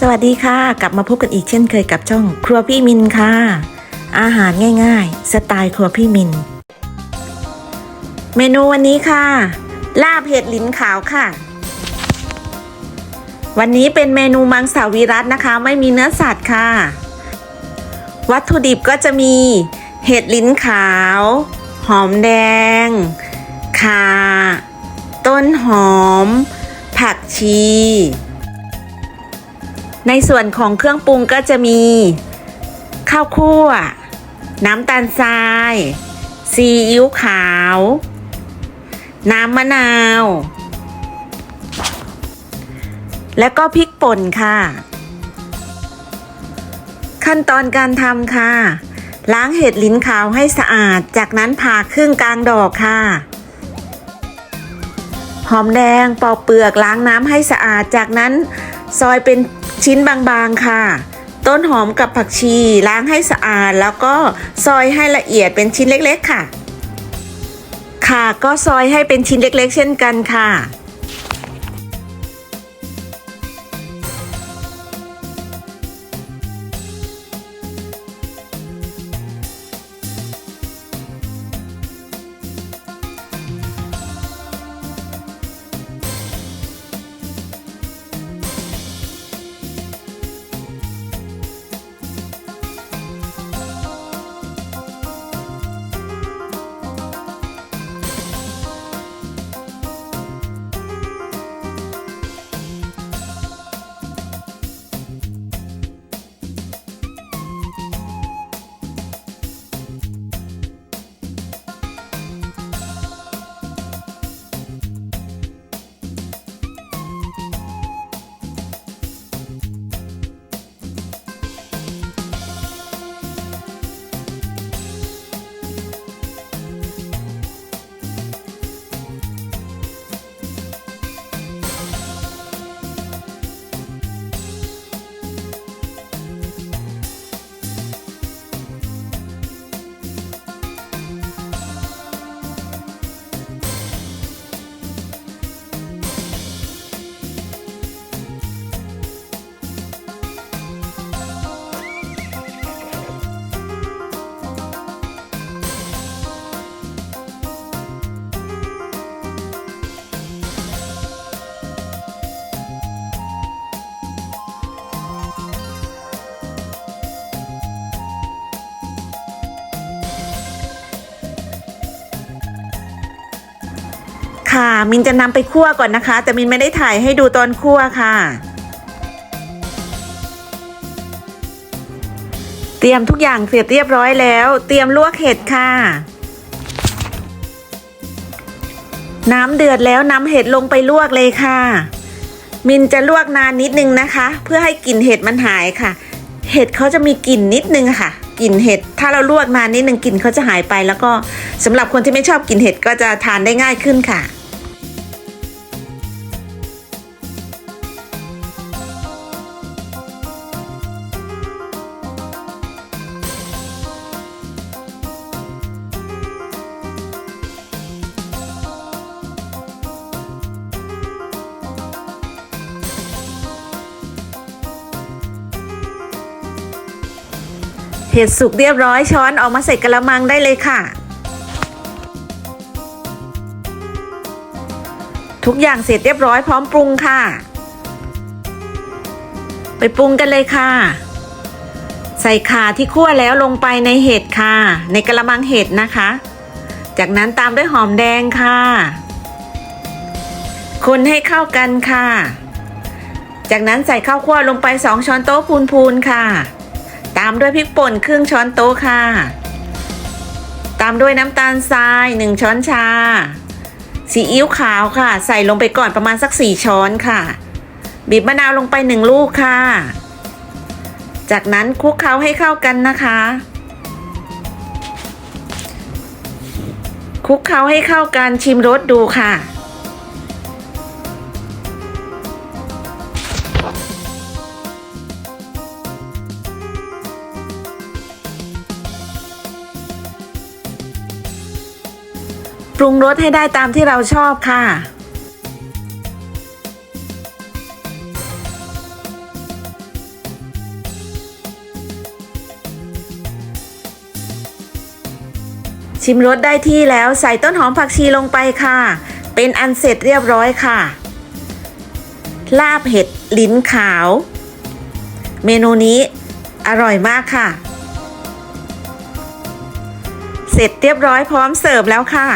สวัสดีค่ะ กลับมาพบกันอีกเช่นเคยกับช่อง ครัวพี่มินค่ะ อาหารง่ายๆ สไตล์ครัวพี่มิน เมนูวันนี้ค่ะ ลาบเห็ดลิ้นขาวค่ะ วันนี้เป็นเมนูมังสวิรัตนะคะ ไม่มีเนื้อสัตว์ค่ะ วัตถุดิบก็จะมีเห็ดลิ้นขาว หอมแดงข่าต้นหอม ผักชี ในส่วนของเครื่องปรุงก็จะมี ข้าวคั่ว น้ำตาลทรายซีอิ๊วขาว น้ำมะนาว และก็พริกป่นค่ะ ขั้นตอนการทำค่ะ ล้างเห็ดลิ้นขาวให้สะอาด จากนั้นผ่าครึ่งกลางดอกค่ะหอมแดงปอกเปลือกล้างน้ำให้สะอาดจากนั้น ซอยเป็น ชิ้นบางๆค่ะ ต้นหอมกับผักชีล้างให้สะอาด แล้วก็ซอยให้ละเอียดเป็นชิ้นเล็กๆค่ะ ค่ะก็ซอยให้เป็นชิ้นเล็กๆ เช่นกันค่ะ ค่ะ มินจะนำไปคั่วก่อนนะคะ แต่มินไม่ได้ถ่ายให้ดูตอนคั่วค่ะ เตรียมทุกอย่างเสร็จเรียบร้อยแล้ว เตรียมลวกเห็ดค่ะ น้ำเดือดแล้วนำเห็ดลงไปลวกเลยค่ะ มินจะลวกนานนิดนึงนะคะ เพื่อให้กลิ่นเห็ดมันหายค่ะ เห็ดเขาจะมีกลิ่นนิดนึงค่ะกลิ่นเห็ด ถ้าเราลวกนานนิดนึงกลิ่นเขาจะหายไป แล้วก็สำหรับคนที่ไม่ชอบกลิ่นเห็ดก็จะทานได้ง่ายขึ้นค่ะ เห็ดสุกเรียบร้อยช้อนออกมาใส่กระมังได้เลยค่ะ ทุกอย่างเสร็จเรียบร้อยพร้อมปรุงค่ะ ไปปรุงกันเลยค่ะ ใส่ข่าที่คั่วแล้วลงไปในเห็ดค่ะ ในกระมังเห็ดนะคะ จากนั้นตามด้วยหอมแดงค่ะคนให้เข้ากันค่ะ จากนั้นใส่ข้าวคั่วลงไปสองช้อนโต๊ะพูนๆค่ะามด้วยพริกป่นครึ่งช้อนโต๊ะค่ะ ตามด้วยน้ำตาลทรายหนึ่งช้อนชา ซีอิ๊วขาวค่ะ ใส่ลงไปก่อนประมาณสักสี่ช้อนค่ะ บีบมะนาวลงไปหนึ่งลูกค่ะ จากนั้นคลุกเคล้าให้เข้ากันนะคะคลุกเคล้าให้เข้ากันชิมรสดูค่ะ รุงรสให้ได้ตามที่เราชอบค่ะ ชิมรสได้ที่แล้วใส่ต้นหอมผักชีลงไปค่ะ เป็นอันเสร็จเรียบร้อยค่ะ ลาบเห็ดลิ้นขาว เมนูนี้อร่อยมากค่ะ เสร็จเรียบร้อยพร้อมเสิร์ฟแล้วค่ะ